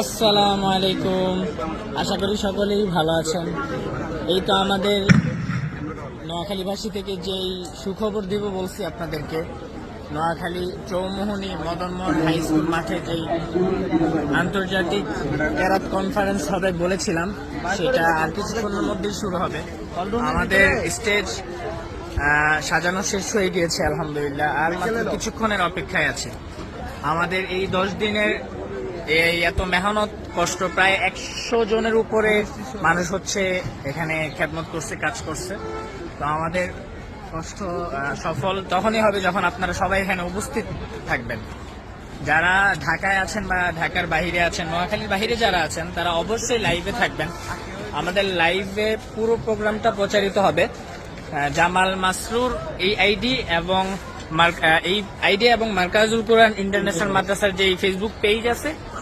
আসসালামু আলাইকুম। আশা করি সকলেই ভালো আছেন। এই তো আমাদের নোয়াখালীবাসী থেকে যেই সুখবর দিব বলছি আপনাদেরকে, নোয়াখালী চৌমোহনী মদনমোহন হাই স্কুল মাঠে যেই আন্তর্জাতিক ক্যারাত কনফারেন্স হবে বলেছিলাম, সেটা আর কিছুক্ষণের মধ্যেই শুরু হবে। আমাদের স্টেজ সাজানো শেষ হয়ে গিয়েছে, আলহামদুলিল্লাহ। আর কিছুক্ষণের অপেক্ষায় আছে। আমাদের এই দশ দিনের এই এত মেহনত কষ্ট, প্রায় একশো জনের উপরে মানুষ হচ্ছে এখানে খেদমত করছে, কাজ করছে। তো আমাদের কষ্ট সফল তখনই হবে যখন আপনারা সবাই এখানে উপস্থিত থাকবেন। যারা ঢাকায় আছেন বা ঢাকার বাইরে আছেন, নোয়াখালীর বাইরে যারা আছেন, তারা অবশ্যই লাইভে থাকবেন। আমাদের লাইভে পুরো প্রোগ্রামটা প্রচারিত হবে। জামাল মাসরুর এই আইডি এবং এই আইডি এবং মার্কাজুল কোরআন ইন্টারন্যাশনাল মাদ্রাসার যে ফেসবুক পেজ আছে